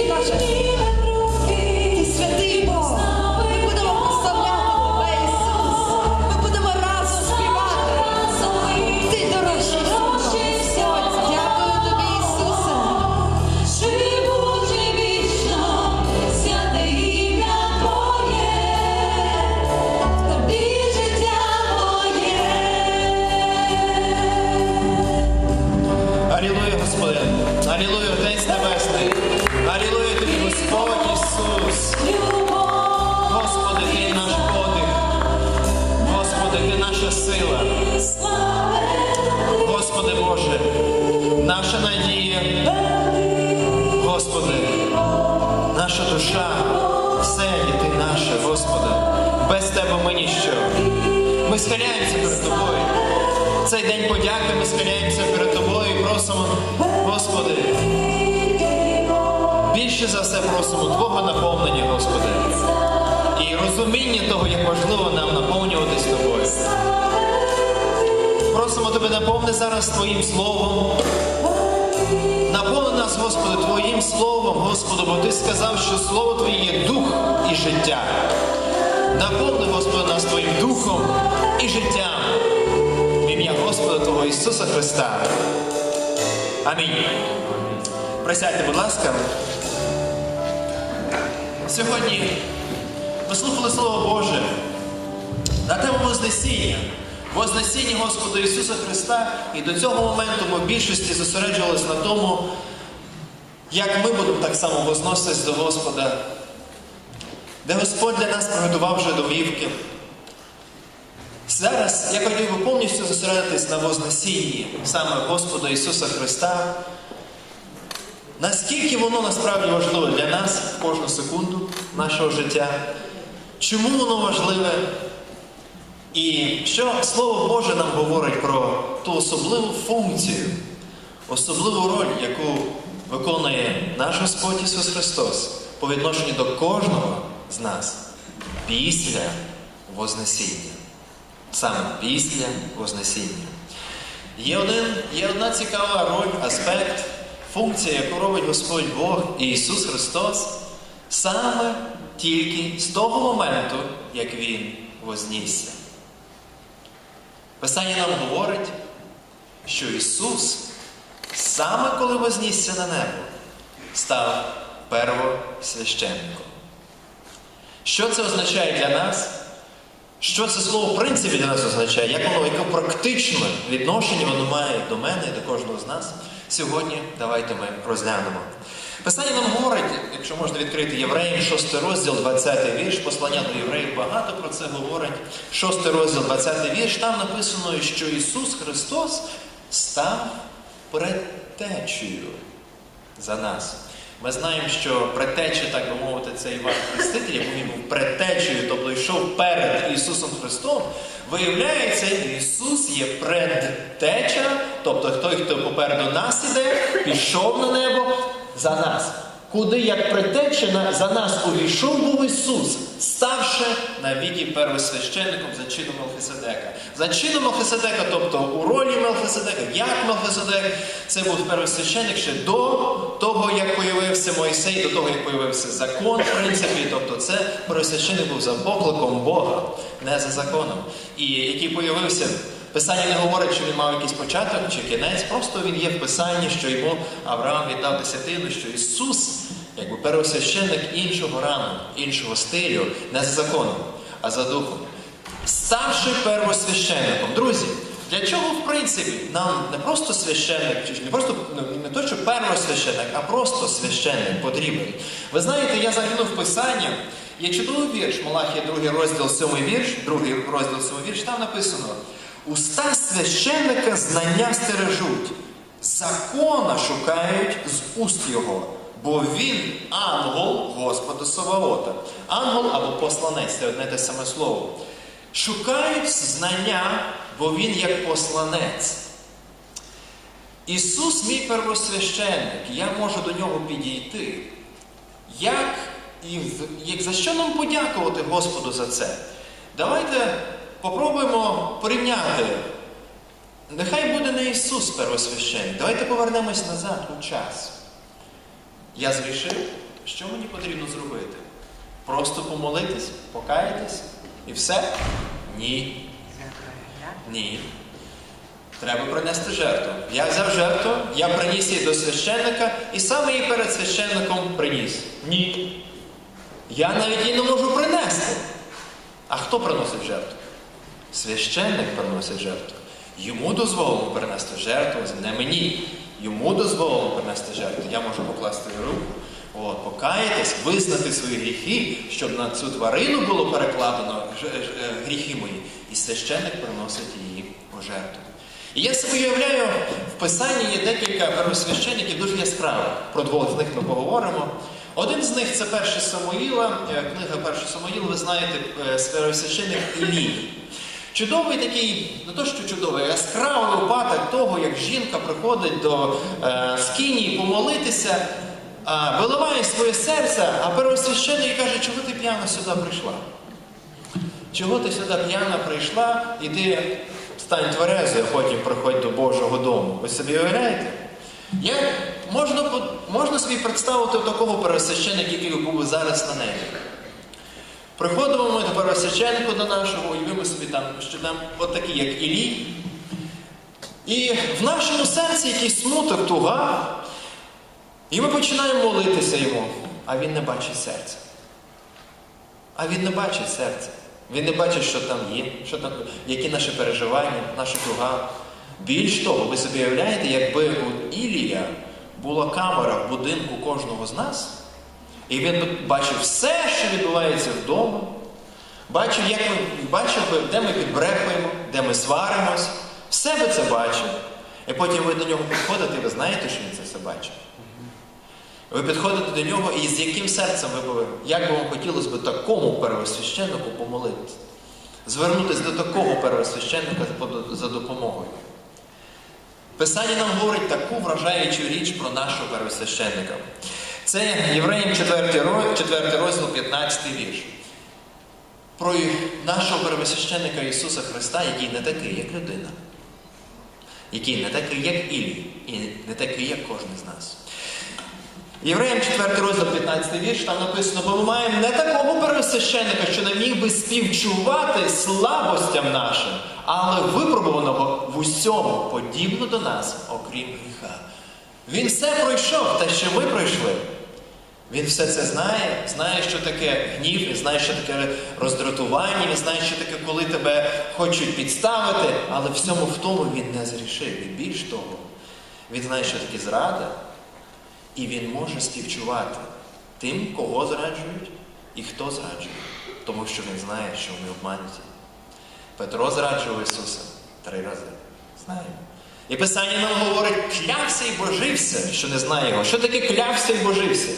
і душа, все є Ти наше, Господи. Без Тебе ми ніщо. Ми схиляємося перед Тобою. Цей день подяки ми схиляємося перед Тобою і просимо, Господи, більше за все просимо Твого наповнення, Господи, і розуміння того, як важливо нам наповнюватись Тобою. Просимо Тебе, наповни зараз Твоїм Словом. Наповни нас, Господи, Твоїм Словом, Господи, бо Ти сказав, що Слово Твоє є дух і життя. Наповни, Господи, нас Твоїм духом і життям. В ім'я Господа Твого Ісуса Христа. Амінь. Присядьте, будь ласка. Сьогодні ми слухали Слово Боже на тему Вознесіння. Вознесіння Господа Ісуса Христа. І до цього моменту ми в більшості зосереджувалися на тому, як ми будемо так само возноситись до Господа, де Господь для нас приготував вже домівки. Зараз я хотів би повністю зосередитись на Вознесінні саме Господа Ісуса Христа. Наскільки воно насправді важливе для нас кожну секунду нашого життя? Чому воно важливе? І що Слово Боже нам говорить про ту особливу функцію, особливу роль, яку виконує наш Господь Ісус Христос по відношенню до кожного з нас після Вознесіння. Саме після Вознесіння. Є, один, є одна цікава роль, аспект, функція, яку робить Господь Бог і Ісус Христос саме тільки з того моменту, як Він вознісся. Писання нам говорить, що Ісус, саме коли вознісся на небо, став первосвященником. Що це означає для нас? Що це слово в принципі для нас означає? Як воно, яке практичне відношення воно має до мене і до кожного з нас? Сьогодні давайте ми розглянемо. Писання нам говорить, якщо можна відкрити Євреїв, 6 розділ, 20 вірш, послання до євреїв багато про це говорить. 6 розділ, 20 вірш, там написано, що Ісус Христос став предтечею за нас. Ми знаємо, що предтеча, так би мовити, це Іван Хреститель, який він був предтечею, тобто йшов перед Ісусом Христом. Виявляється, Ісус є предтеча, тобто той, хто попереду нас іде, пішов на небо за нас. Куди як предтеча за нас увійшов був Ісус, ставши навіки первосвященником за чином Мелхиседека. За чином Мелхиседека, тобто у ролі Мелхиседека, як Мелхиседек, це був первосвященник ще до того, як появився Мойсей, до того, як появився закон, в принципі, тобто це первосвященник був за покликом Бога, не за законом. І який появився. Писання не говорить, що він мав якийсь початок чи кінець, просто він є в Писанні, що йому Авраам віддав десятину, що Ісус, якби первосвященник іншого рану, іншого стилю, не за законом, а за духом. Ставши первосвященником. Друзі, для чого, в принципі, нам не просто священник, не просто ну, не то, що первосвященник, а просто священник потрібен. Ви знаєте, я заглянув Писання, є чудовий вірш, Малахія, другий розділ, сьомий вірш, другий розділ, сьомий вірш, там написано. Уста священника знання стережуть, закона шукають з уст його, бо він ангел Господа Саваота. Ангел або посланець це одне те саме слово. Шукають знання, бо він як посланець. Ісус мій первосвященник, я можу до нього підійти. Як, і, як за що нам подякувати Господу за це? Давайте попробуємо порівняти. Нехай буде не Ісус первосвященник. Давайте повернемось назад у час. Я зрішив, що мені потрібно зробити? Просто помолитись, покаятись і все? Ні. Ні. Треба принести жертву. Я взяв жертву, я приніс її до священника і саме її перед священником приніс. Ні. Я навіть її не можу принести. А хто приносить жертву? Священник приносить жертву. Йому дозволено принести жертву, не мені. Йому дозволено принести жертву. Я можу покласти руку, от, покаятись, визнати свої гріхи, щоб на цю тварину було перекладено е, гріхи мої. І священник приносить її у жертву. І я собі уявляю, в Писанні є декілька первосвященників дуже яскравих. Про двох з них ми поговоримо. Один з них це перший Самуїла, е, книга перший Самуїла, ви знаєте, е, первосвященник Ілій. Чудовий такий, не то що чудовий, яскравий випадок того, як жінка приходить до е, скинії помолитися, а, виливає своє серце, а первосвященник каже, чого ти п'яна сюди прийшла? Чого ти сюди п'яна прийшла, іди стань тверезою, потім приходь до Божого дому. Ви собі уявляєте? Я, можна, можна собі представити такого первосвященника, який був зараз на небі. Приходимо ми до первосвященника до нашого, уявимо собі там, що там от такі, як Ілій. І в нашому серці якийсь смуток, туга. І ми починаємо молитися йому, а він не бачить серця. А він не бачить серця. Він не бачить, що там є, що там, які наші переживання, наша туга. Більш того, ви собі уявляєте, якби у Ілія була камера в будинку кожного з нас, і він бачив все, що відбувається вдома, бачив, як ми, бачив би, де ми підбрехуємо, де ми сваримось, все би це бачив. І потім ви до нього підходите, і ви знаєте, що він це все бачив. Ви підходите до нього і з яким серцем ви би, як би вам хотілося б такому первосвященнику помолитися? Звернутися до такого первосвященника за допомогою. Писання нам говорить таку вражаючу річ про нашого первосвященника. Це Євреїм 4 розділ, 4 розділ 15 вірш. Про нашого первосвященника Ісуса Христа, який не такий, як людина. Який не такий, як Ілій, і не такий, як кожен з нас. Євреям 4 розділ 15 вірш, там написано, бо ми маємо не такого первосвященника, що не міг би співчувати слабостям нашим, але випробуваного в усьому подібно до нас, окрім гріха. Він все пройшов, те, що ми пройшли. Він все це знає, знає, що таке гнів, він знає, що таке роздратування, він знає, що таке, коли тебе хочуть підставити, але всьому в тому він не зрішив. І більш того, він знає, що таке зрада, і він може співчувати тим, кого зраджують і хто зраджує, тому що він знає, що вони обмануті. Петро зраджував Ісуса три рази. Знаємо. І Писання нам говорить, клявся і божився, що не знає його. Що таке клявся і божився?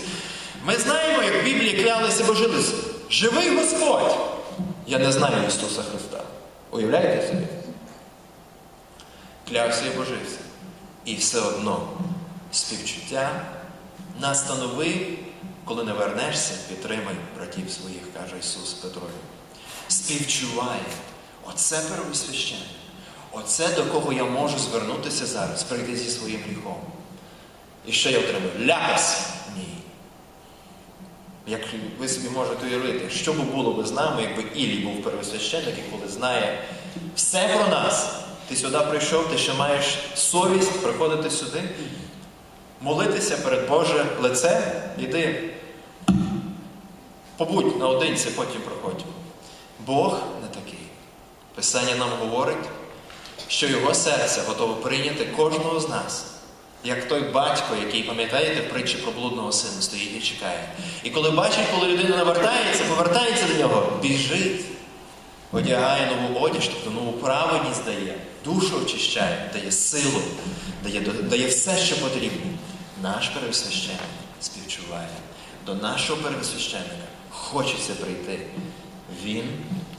Ми знаємо, як в Біблії клялися божилися. Живий Господь! Я не знаю Ісуса Христа. Уявляєте собі? Клявся і божився. І все одно співчуття настанови, коли не вернешся, підтримай братів своїх, каже Ісус Петрові. Співчуває. Оце первосвященник. Оце до кого я можу звернутися зараз, прийти зі своїм гріхом. І що я отримую? Ляпас? Як ви собі можете уявити, що би було би з нами, якби Ілій був первосвященник, коли знає все про нас. Ти сюди прийшов, ти ще маєш совість приходити сюди, молитися перед Боже лице, іди. Побудь наодинці, потім приходь. Бог не такий. Писання нам говорить, що його серце готове прийняти кожного з нас. Як той батько, який, пам'ятаєте, в притчі про блудного сина стоїть і чекає. І коли бачить, коли людина навертається, повертається до нього, біжить, одягає нову одіж, тобто нову праведність дає, душу очищає, дає силу, дає, дає все, що потрібно. Наш первосвященник співчуває. До нашого первосвященника хочеться прийти. Він,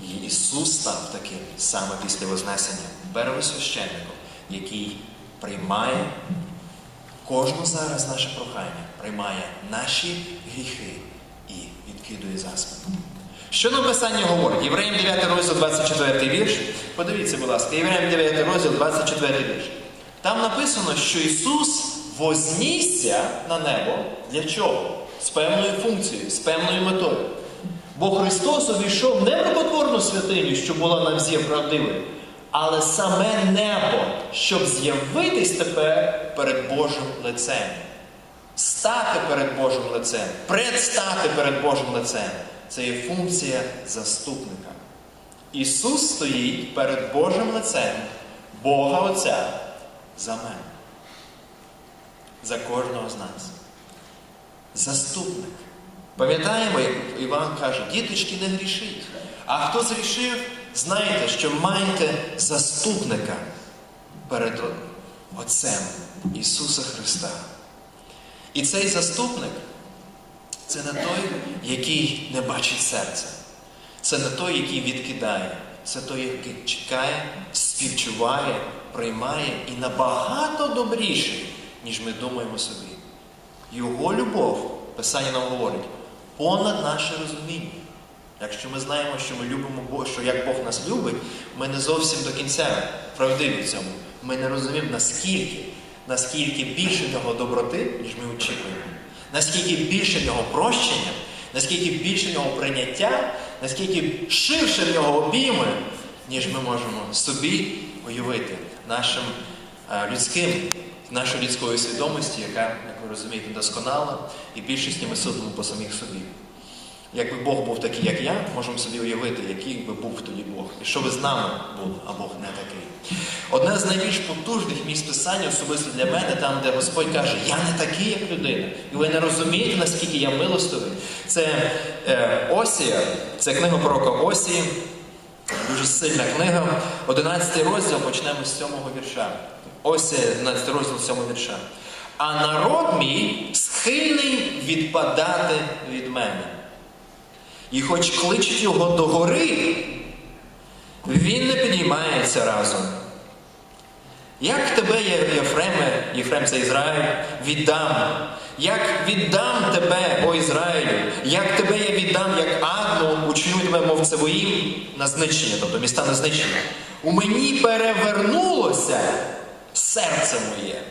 і Ісус став таким саме після Вознесення, первосвященником, який приймає кожну зараз наше прохання, приймає наші гріхи і відкидує за. Що нам Писання говорить? Євреям 9 розділ 24 вірш. Подивіться, будь ласка, Євреям 9 розділ 24 вірш. Там написано, що Ісус вознісся на небо. Для чого? з певною функцією, з певною метою. Бо Христос увійшов не в рукотворну святиню, що була на взір правдивою, але саме небо, щоб з'явитись тепер перед Божим лицем. Стати перед Божим лицем, предстати перед Божим лицем. Це є функція заступника. Ісус стоїть перед Божим лицем, Бога Отця за мене, за кожного з нас. Заступник. Пам'ятаємо, як Іван каже, діточки не грішіть. А хто зрішив, знайте, що маєте заступника перед Отцем Ісуса Христа. І цей заступник це не той, який не бачить серця. Це не той, який відкидає. Це той, який чекає, співчуває, приймає і набагато добріший, ніж ми думаємо собі. Його любов, Писання нам говорить, понад наше розуміння. Якщо ми знаємо, що ми любимо Бога, що як Бог нас любить, ми не зовсім до кінця правдиві в цьому. Ми не розуміємо, наскільки, наскільки більше в нього доброти, ніж ми очікуємо, наскільки більше нього прощення, наскільки більше нього прийняття, наскільки ширше нього обійми, ніж ми можемо собі уявити нашим е, людським, нашою людською свідомості, яка, як ви розумієте, досконала, і більшості ми судимо по самих собі. Якби Бог був такий, як я, можемо собі уявити, який би був тоді Бог. І що би з нами було, а Бог не такий. Одне з найбільш потужних місць писання, особисто для мене, там, де Господь каже, я не такий, як людина. І ви не розумієте, наскільки я милостивий. Це е, Осія, це книга пророка Осії, дуже сильна книга. 11 розділ почнемо з 7 вірша. Осія, 11 розділ 7 вірша. А народ мій схильний відпадати від мене. І хоч кличуть його до гори, він не підіймається разом. Як тебе, Єфреме, Єфрем це Ізраїль, віддам, як віддам тебе, о Ізраїлю, як тебе я віддам, як Адну, учню тебе, мов Цевоїм, на знищення, тобто міста на знищення. У мені перевернулося серце моє,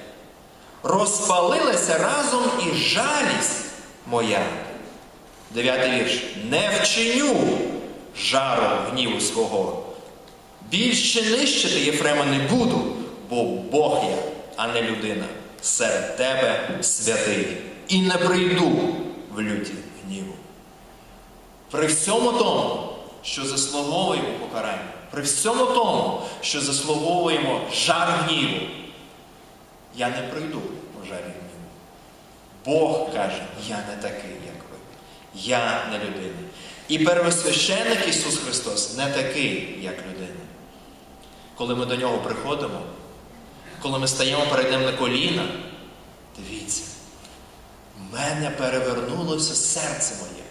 розпалилася разом і жалість моя. Дев'ятий вірш. Не вчиню жару гніву свого. Більше нищити Єфрема не буду, бо Бог я, а не людина. Серед тебе святий. І не прийду в люті гніву. При всьому тому, що заслуговуємо покарання, при всьому тому, що заслуговуємо жар гніву, я не прийду в жарі гніву. Бог каже, я не такий, як ви. Я не людина. І первосвященник Ісус Христос не такий, як людина. Коли ми до нього приходимо, коли ми стаємо перед ним на коліна, дивіться, в мене перевернулося серце моє.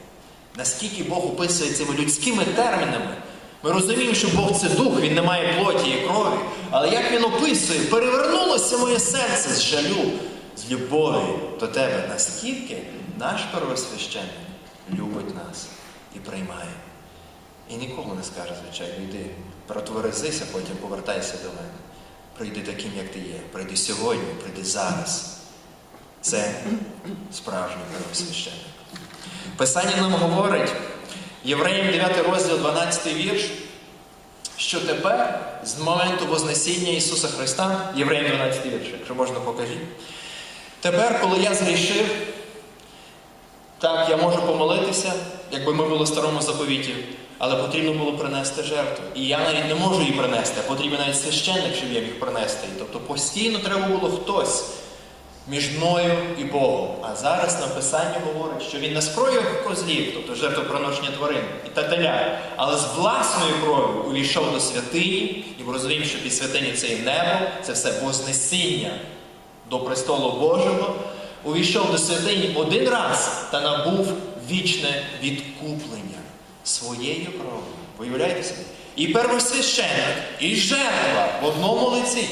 Наскільки Бог описує цими людськими термінами, ми розуміємо, що Бог це дух, Він не має плоті і крові. Але як він описує, перевернулося моє серце з жалю, з любові до тебе, наскільки наш первосвященник любить нас і приймає. І нікому не скаже, звичайно, йди, протверезися, потім повертайся до мене. Прийди таким, як ти є. Прийди сьогодні, прийди зараз. Це справжній первосвященник. Писання нам говорить, Євреям 9 розділ, 12 вірш, що тепер, з моменту Вознесіння Ісуса Христа, Євреям 12 вірш, якщо можна покажіть. Тепер, коли я згрішив, так, я можу помолитися, якби ми були в старому заповіті, але потрібно було принести жертву. І я навіть не можу її принести, а потрібен навіть священник, щоб я міг принести. її. Тобто постійно треба було хтось між мною і Богом. А зараз написання говорить, що він не скроїв козлів, тобто жертвоприношення тварин і тателя, але з власною кров'ю увійшов до святині, і ми розуміємо, що під святині це і небо, це все вознесіння до престолу Божого, увійшов до святині один раз та набув вічне відкуплення своєю кров'ю. Виявляєте собі? І первосвященник, і жертва в одному лиці.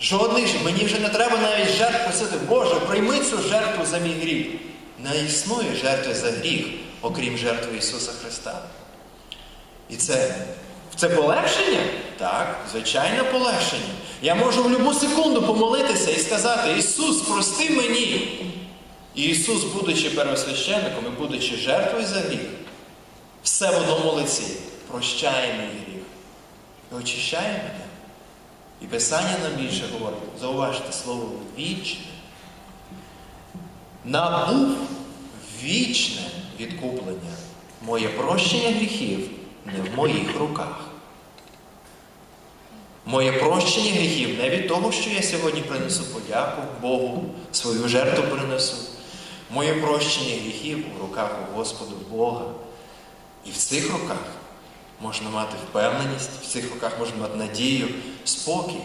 Жодних мені вже не треба навіть жертв просити. Боже, прийми цю жертву за мій гріх. Не існує жертви за гріх, окрім жертви Ісуса Христа. І це, це полегшення? Так, звичайне полегшення. Я можу в будь-яку секунду помолитися і сказати: Ісус, прости мені. І Ісус, будучи первосвященником і будучи жертвою за гріх, все в одному лиці прощає мій гріх і очищає мене. І Писання нам більше говорить, зауважте слово вічне. Набув вічне відкуплення. Моє прощення гріхів не в моїх руках. Моє прощення гріхів не від того, що я сьогодні принесу подяку Богу, свою жертву принесу. Моє прощення гріхів у руках у Господу Бога. І в цих руках можна мати впевненість, в цих руках можна мати надію, спокій.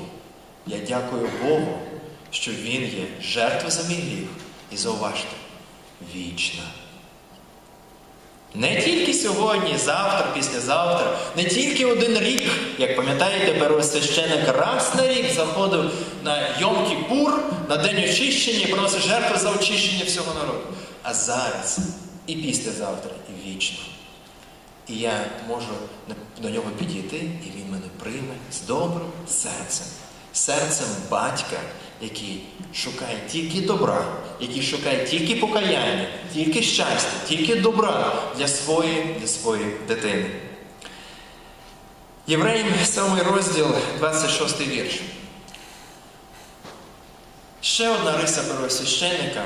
Я дякую Богу, що Він є жертва за мій гріх. І зауважте, вічна. Не тільки сьогодні, завтра, післязавтра, не тільки один рік, як пам'ятаєте, первосвященик раз на рік заходив на Йом-Кіпур, на день очищення і приносив жертву за очищення всього народу. А зараз, і післязавтра, і вічно. І я можу до нього підійти, і він мене прийме з добрим серцем, серцем батька, який шукає тільки добра, який шукає тільки покаяння, тільки щастя, тільки добра для своєї, для своєї дитини. Євреїм 7 розділ, 26 вірш. Ще одна риса первосвященника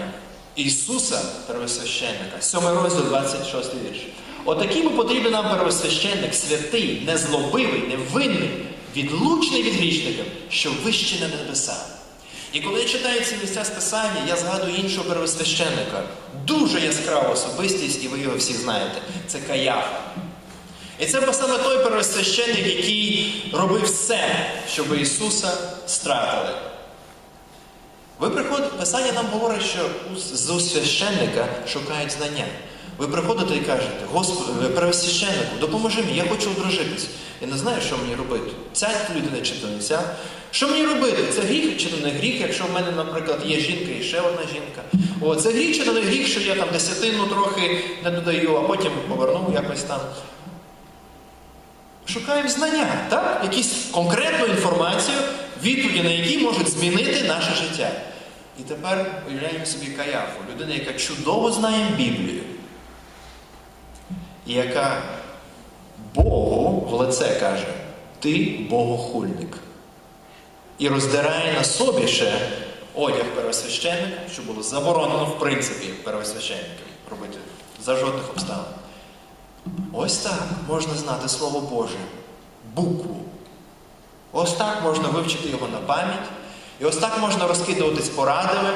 Ісуса первосвященника, 7 розділ, 26 вірш. Отаким потрібен нам первосвященник, святий, незлобивий, невинний, відлучний від грішників, що вище на небеса. І коли я читаю ці місця з Писання, я згадую іншого первосвященника. Дуже яскрава особистість, і ви його всі знаєте. Це Каяфа. І це саме той первосвященник, який робив все, щоб Ісуса стратили. Ви приходите, Писання нам говорить, що з священника шукають знання. Ви приходите і кажете, Господи, первосвященнику, допоможи мені, я хочу одружитись. Я не знаю, що мені робити. Ця людина чи то не ця. Що мені робити? Це гріх чи то не гріх, якщо в мене, наприклад, є жінка і ще одна жінка. О, це гріх чи то не гріх, що я там десятину трохи не додаю, а потім поверну якось там. Шукаємо знання, так? Якусь конкретну інформацію, відповіді на які можуть змінити наше життя. І тепер уявляємо собі Каяфу, людина, яка чудово знає Біблію, яка Богу в лице каже, ти богохульник. І роздирає на собі ще одяг первосвященника, що було заборонено в принципі первосвященникам робити за жодних обставин. Ось так можна знати Слово Боже, букву. Ось так можна вивчити його на пам'ять. І ось так можна розкидуватись порадами,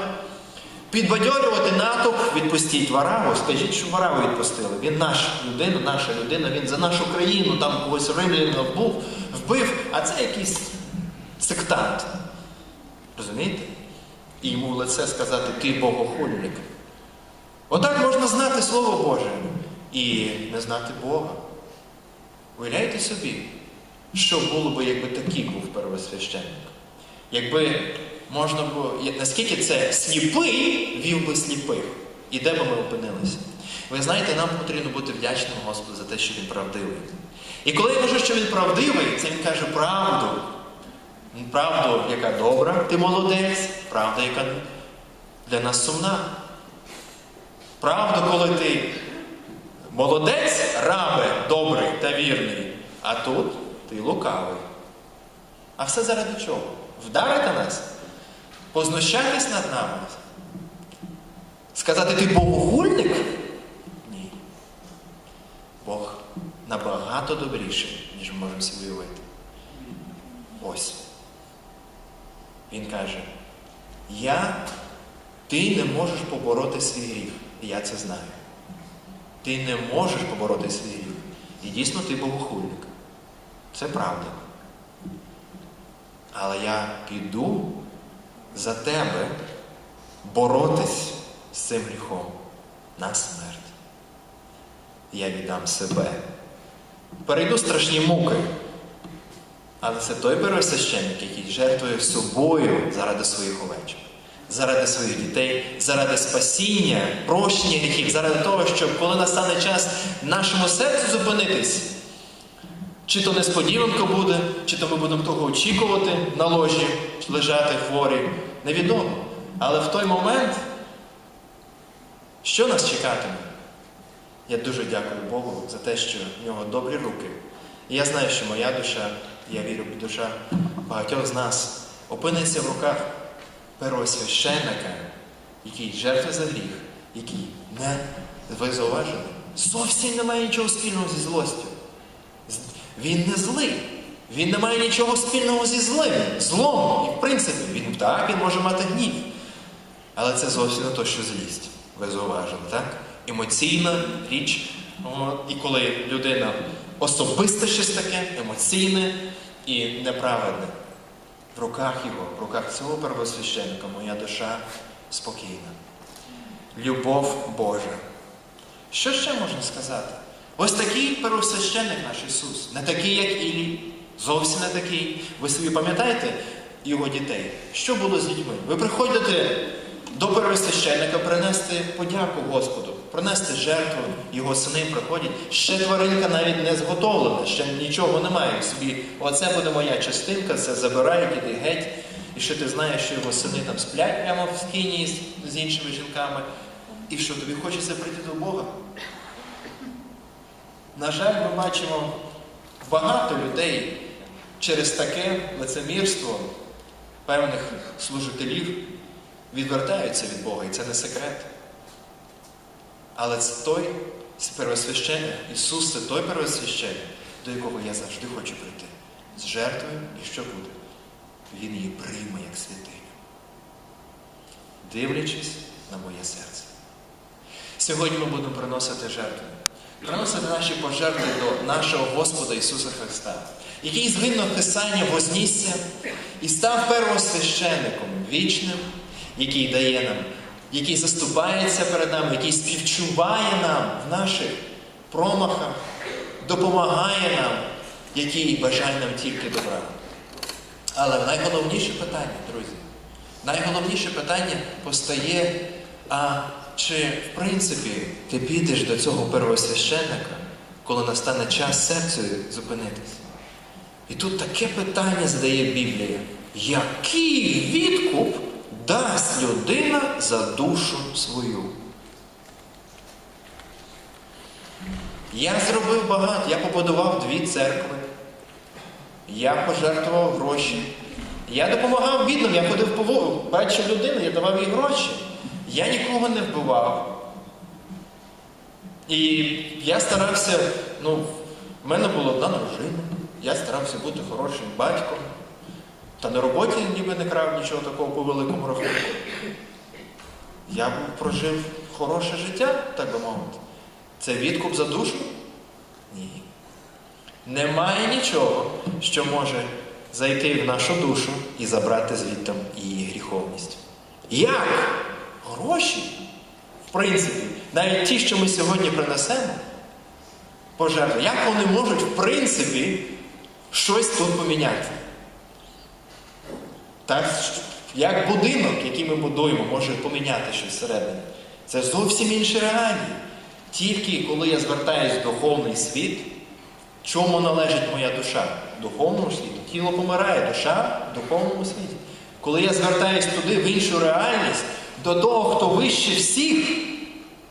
підбадьорювати натовп, відпустіть вараву, скажіть, що вараву відпустили. Він наша людина, наша людина, він за нашу країну, там когось римляна вбив, вбив, а це якийсь сектант. Розумієте? І йому в лице сказати, ти богохульник. Отак можна знати Слово Боже і не знати Бога. Уявляєте собі, що було б, якби такий був первосвященник? Якби можна було, наскільки це сліпий вів би сліпих, і де би ми опинилися? Ви знаєте, нам потрібно бути вдячним Господу за те, що він правдивий. І коли я кажу, що він правдивий, це він каже правду. Правду, яка добра, ти молодець, правда, яка для нас сумна. Правду, коли ти молодець, рабе, добрий та вірний, а тут ти лукавий. А все заради чого? Вдарити нас? Познущатись над нами? Сказати ти богогульник? Ні. Бог набагато добріший, ніж ми можемо собі уявити. Ось. Він каже: Я, ти не можеш побороти свій гріх. Я це знаю. Ти не можеш побороти свій гріх. І дійсно ти богохульник. Це правда. Але я піду за тебе боротись з цим гріхом на смерть. Я віддам себе. Перейду страшні муки. Але це той первосвященник, який жертвує собою заради своїх овечок, заради своїх дітей, заради спасіння, прощення гріхів, заради того, щоб коли настане час нашому серцю зупинитись, чи то несподіванка буде, чи то ми будемо того очікувати на ложі, лежати хворі, невідомо. Але в той момент Що нас чекатиме? Я дуже дякую Богу за те, що в нього добрі руки. І я знаю, що моя душа, я вірю, душа багатьох з нас опиниться в руках первосвященника, який жертва за гріх, який не ви зауважили, зовсім не має нічого спільного зі злостю. Він не злий. Він не має нічого спільного зі злим, злом. І в принципі, він так, він може мати гнів. Але це зовсім не то, що злість. Ви зауважили, так? Емоційна річ. От, і коли людина особисте щось таке, емоційне і неправедне. В руках його, в руках цього первосвященника моя душа спокійна. Любов Божа. Що ще можна сказати? Ось такий первосвященник наш Ісус, не такий, як Ілій, зовсім не такий. Ви собі пам'ятаєте його дітей? Що було з дітьми? Ви приходите до первосвященника принести подяку Господу, принести жертву, його сини приходять. Ще тваринка навіть не зготовлена, ще нічого немає. в Собі, оце буде моя частинка, це забирають, іди геть. І що ти знаєш, що його сини там сплять прямо в скині з, іншими жінками. І що тобі хочеться прийти до Бога? На жаль, ми бачимо багато людей через таке лицемірство певних служителів відвертаються від Бога, і це не секрет. Але це той первосвященник, Ісус це той первосвященник, до якого я завжди хочу прийти. З жертвою і що буде? Він її прийме як святиню, дивлячись на моє серце. Сьогодні ми будемо приносити жертви. Приносити наші пожертви до нашого Господа Ісуса Христа, який згинув Писання вознісся і став первосвященником вічним, який дає нам, який заступається перед нами, який співчуває нам в наших промахах, допомагає нам, який бажає нам тільки добра. Але найголовніше питання, друзі, найголовніше питання постає, а чи в принципі ти підеш до цього первосвященника, коли настане час серцю зупинитися? І тут таке питання задає Біблія. Який відкуп дасть людина за душу свою? Я зробив багато, я побудував дві церкви. Я пожертвував гроші. Я допомагав бідним, я ходив по вулиці, бачив людину, я давав їй гроші. Я нікого не вбивав. І я старався, ну, в мене була одна дружина, я старався бути хорошим батьком. Та на роботі ніби не крав нічого такого по великому рахунку. Я прожив хороше життя, так би мовити. Це відкуп за душу? Ні. Немає нічого, що може зайти в нашу душу і забрати звідти її гріховність. Як? Гроші? В принципі, навіть ті, що ми сьогодні принесемо, пожертви, як вони можуть, в принципі, щось тут поміняти? Так, як будинок, який ми будуємо, може поміняти щось всередині. Це зовсім інші реалії. Тільки коли я звертаюсь в духовний світ, чому належить моя душа? Духовному світу. Тіло помирає, душа в духовному світі. Коли я звертаюсь туди, в іншу реальність, до того, хто вище всіх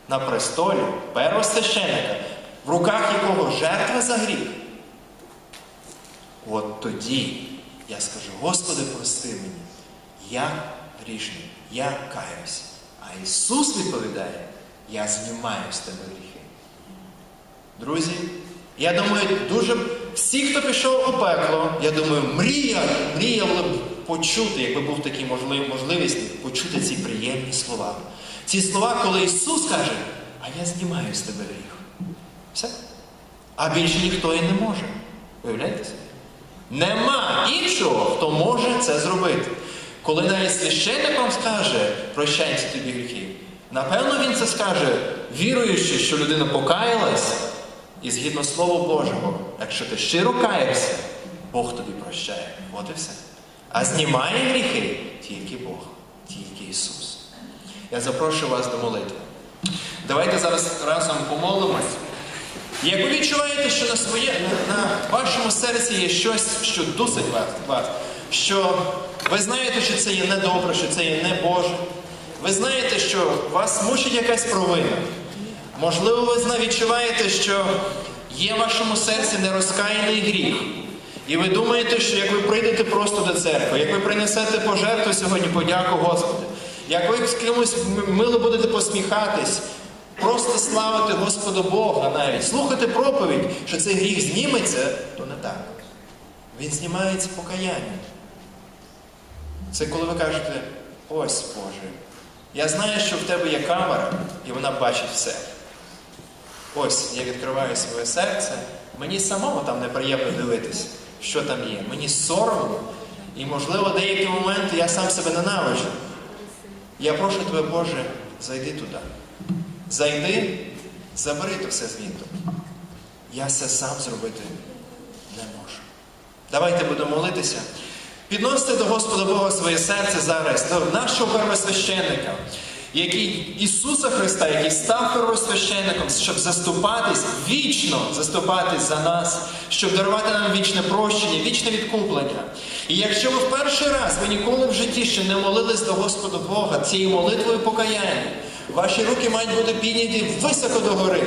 на престолі, первосвященника, в руках якого жертва за гріх, от тоді я скажу, Господи, прости мені, я грішний, я каюсь. А Ісус відповідає, я знімаю з тебе гріхи. Друзі, я думаю, дуже всі, хто пішов у пекло, я думаю, мрія, мріяли б почути, якби був такий можлив, можливість, почути ці приємні слова. Ці слова, коли Ісус каже, а я знімаю з тебе гріх. Все. А більше ніхто і не може. Уявляєте? Нема іншого, хто може це зробити. Коли навіть священник вам скаже, прощаються тобі гріхи, напевно він це скаже, віруючи, що людина покаялась, і згідно Слова Божого, якщо ти щиро каєшся, Бог тобі прощає. От і все. А знімає гріхи тільки Бог, тільки Ісус. Я запрошую вас до молитви. Давайте зараз разом помолимось. Як ви відчуваєте, що на своє, на, вашому серці є щось, що дусить вас, що ви знаєте, що це є недобре, що це є не Боже, ви знаєте, що вас мучить якась провина. Можливо, ви відчуваєте, що є в вашому серці нерозкаяний гріх. І ви думаєте, що як ви прийдете просто до церкви, як ви принесете пожертву сьогодні, подяку Господу, як ви з кимось мило будете посміхатись, просто славити Господа Бога навіть, слухати проповідь, що цей гріх зніметься, то не так. Він знімається покаянням. Це коли ви кажете, ось Боже, я знаю, що в тебе є камера, і вона бачить все. Ось я відкриваю своє серце, мені самому там неприємно дивитись, що там є. Мені соромно, і, можливо, деякі моменти я сам себе ненавиджу. Я прошу тебе, Боже, зайди туди. Зайди, забери то все звідти. Я все сам зробити не можу. Давайте будемо молитися. Підносите до Господа Бога своє серце зараз, до нашого первосвященника, який Ісуса Христа, який став первосвященником, щоб заступатись, вічно заступатись за нас, щоб дарувати нам вічне прощення, вічне відкуплення. І якщо ви в перший раз, ви ніколи в житті ще не молились до Господа Бога цією молитвою покаяння, ваші руки мають бути підняті високо до гори.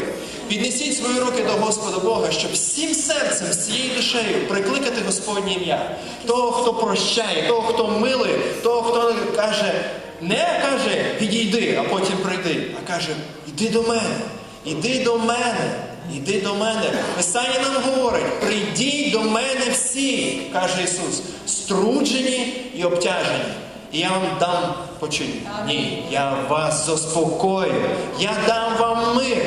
Піднесіть свої руки до Господа Бога, щоб всім серцем, всією душею прикликати Господнє ім'я. Того, хто прощає, того, хто милий, того, хто каже, не каже, підійди, а потім прийди, а каже, іди до мене, іди до мене, іди до мене. Писання нам говорить, прийдіть до мене всі, каже Ісус, струджені і обтяжені. І я вам дам починь. Ні, я вас заспокою, я дам вам мир.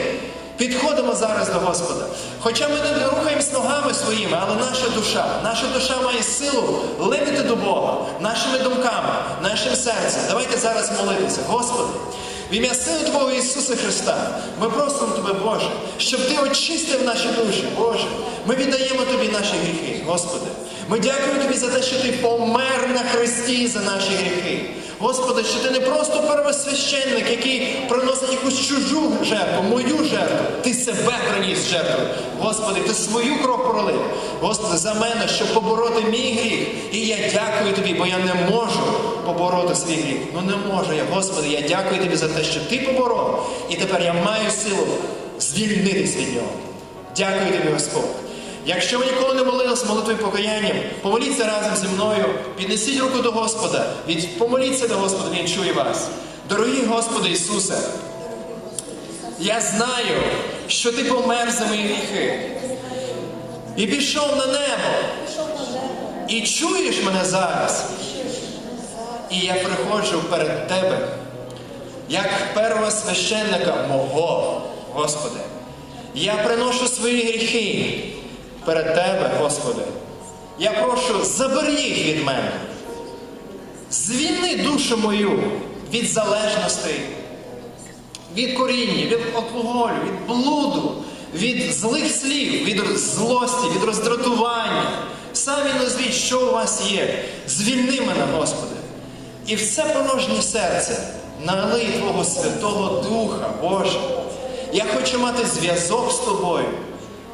Підходимо зараз до Господа. Хоча ми не рухаємось ногами своїми, але наша душа, наша душа має силу линити до Бога нашими думками, нашим серцем. Давайте зараз молитися. Господи, в ім'я Сина Твого Ісуса Христа, ми просимо Тебе, Боже, щоб Ти очистив наші душі, Боже. Ми віддаємо Тобі наші гріхи, Господи. Ми дякуємо Тобі за те, що Ти помер на Христі за наші гріхи. Господи, що ти не просто первосвященник, який приносить якусь чужу жертву, мою жертву. Ти себе приніс жертву. Господи, ти свою кров пролив. Господи, за мене, щоб побороти мій гріх. І я дякую тобі, бо я не можу побороти свій гріх. Ну не можу я, Господи, я дякую тобі за те, що ти поборов. І тепер я маю силу звільнитись від нього. Дякую тобі, Господь. Якщо ви ніколи не молились молитвою покаянням, помоліться разом зі мною, піднесіть руку до Господа, помоліться до Господа, Він чує вас. Дорогі Господи Ісусе, я знаю, що Ти помер за мої гріхи і пішов на небо. І чуєш мене зараз. І я приходжу перед Тебе, як первого священника мого, Господи. Я приношу свої гріхи перед Тебе, Господи. Я прошу, забери їх від мене. Звільни душу мою від залежностей, від коріння, від алкоголю, від блуду, від злих слів, від злості, від роздратування. Самі назвіть, що у вас є. Звільни мене, Господи. І в це порожнє серце налий Твого Святого Духа, Боже. Я хочу мати зв'язок з тобою,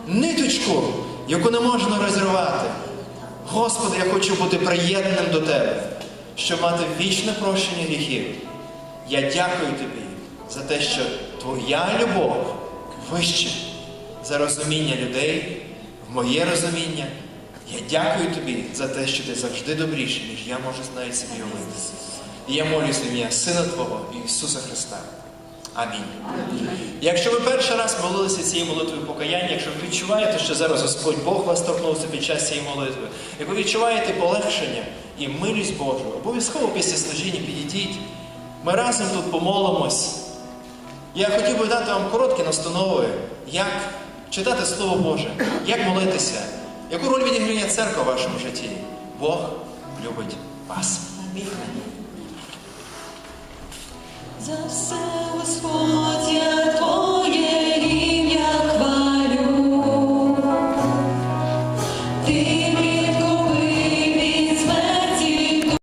ниточку, яку не можна розірвати. Господи, я хочу бути приєднаним до Тебе, щоб мати вічне прощення гріхів. Я дякую Тобі за те, що Твоя любов вище за розуміння людей, в моє розуміння. Я дякую Тобі за те, що ти завжди добріший, ніж я можу навіть собі уявити. І я молюсь ім'я Сина Твого Ісуса Христа. Амінь. Якщо ви перший раз молилися цією молитвою покаяння, якщо ви відчуваєте, що зараз Господь Бог вас торкнувся під час цієї молитви, як ви відчуваєте полегшення і милість Божу, обов'язково після служіння підійдіть. Ми разом тут помолимось. Я хотів би дати вам короткі настанови, як читати Слово Боже, як молитися, яку роль відіграє церква в вашому житті. Бог любить вас. За все Господь я